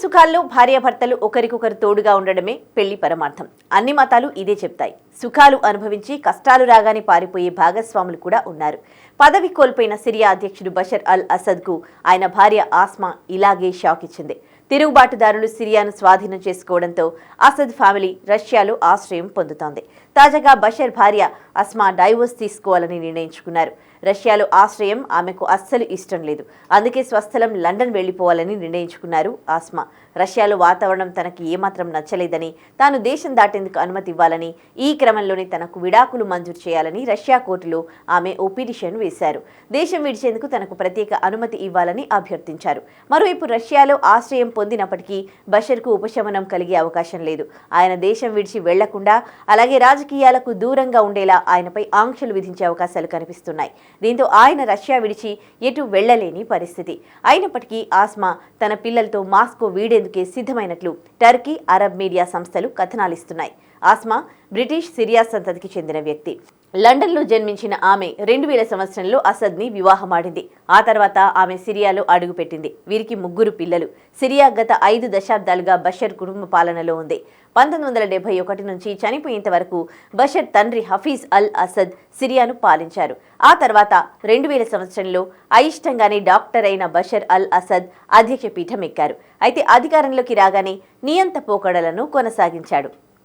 సుఖాల్లో భార్యాభర్తలు ఒకరికొకరు తోడుగా ఉండడమే పెళ్ళి పరమార్థం. అన్ని మతాలు ఇదే చెప్తాయి సుఖాలు అనుభవించి కష్టాలు రాగానే పారిపోయే భాగస్వాములు కూడా ఉన్నారు. పదవి కోల్పోయిన సిరియా అధ్యక్షుడు బషర్ అల్ అసద్కు ఆయన భార్య ఆస్మా ఇలాగే షాక్ ఇచ్చింది. తిరుగుబాటుదారులు సిరియాను స్వాధీనం చేసుకోవడంతో అసద్ ఫ్యామిలీ రష్యాలో ఆశ్రయం పొందుతోంది. తాజాగా బషర్ భార్య అస్మా డైవోర్స్ తీసుకోవాలని నిర్ణయించుకున్నారు. రష్యాలో ఆశ్రయం ఆమెకు అస్సలు ఇష్టం లేదు. అందుకే స్వస్థలం లండన్ వెళ్ళిపోవాలని నిర్ణయించుకున్నారు ఆస్మా. రష్యాలో వాతావరణం తనకు ఏమాత్రం నచ్చలేదని తాను దేశం దాటేందుకు అనుమతి ఇవ్వాలని ఈ క్రమంలోనే తనకు విడాకులు మంజూరు చేయాలని రష్యా కోర్టులో ఆమె ఓ పిటిషన్ వేశారు. దేశం విడిచేందుకు తనకు ప్రత్యేక అనుమతి ఇవ్వాలని అభ్యర్థించారు. మరోవైపు రష్యాలో ఆశ్రయం పొందినప్పటికీ బషర్కు ఉపశమనం కలిగే అవకాశం లేదు. ఆయన దేశం విడిచి వెళ్ళకుండా అలాగే రాజకీయాలకు దూరంగా ఉండేలా ఆయనపై ఆంక్షలు విధించే అవకాశాలు కనిపిస్తున్నాయి. దీంతో ఆయన రష్యా విడిచి ఎటు వెళ్ళలేని పరిస్థితి. అయినప్పటికీ ఆస్మా తన పిల్లలతో మాస్కో వీడేందుకే సిద్ధమైనట్లు టర్కీ అరబ్ మీడియా సంస్థలు కథనాలిస్తున్నాయి. ఆస్మా బ్రిటిష్ సిరియా సంతతికి చెందిన వ్యక్తి. లండన్లో జన్మించిన ఆమె రెండు వేల సంవత్సరంలో అసద్ని వివాహమాడింది. ఆ తర్వాత ఆమె సిరియాలో అడుగుపెట్టింది. వీరికి ముగ్గురు పిల్లలు. సిరియా గత ఐదు దశాబ్దాలుగా బషర్ కుటుంబ పాలనలో ఉంది. పంతొమ్మిది వందల డెబ్బై ఒకటి నుంచి చనిపోయేంత వరకు బషర్ తండ్రి హఫీజ్ అల్ అసద్ సిరియాను పాలించారు. ఆ తర్వాత రెండు వేల సంవత్సరంలో అయిష్టంగానే డాక్టర్ అయిన బషర్ అల్ అసద్ అధ్యక్ష పీఠం ఎక్కారు. అయితే అధికారంలోకి రాగానే నియంత పోకడలను కొనసాగించాడు.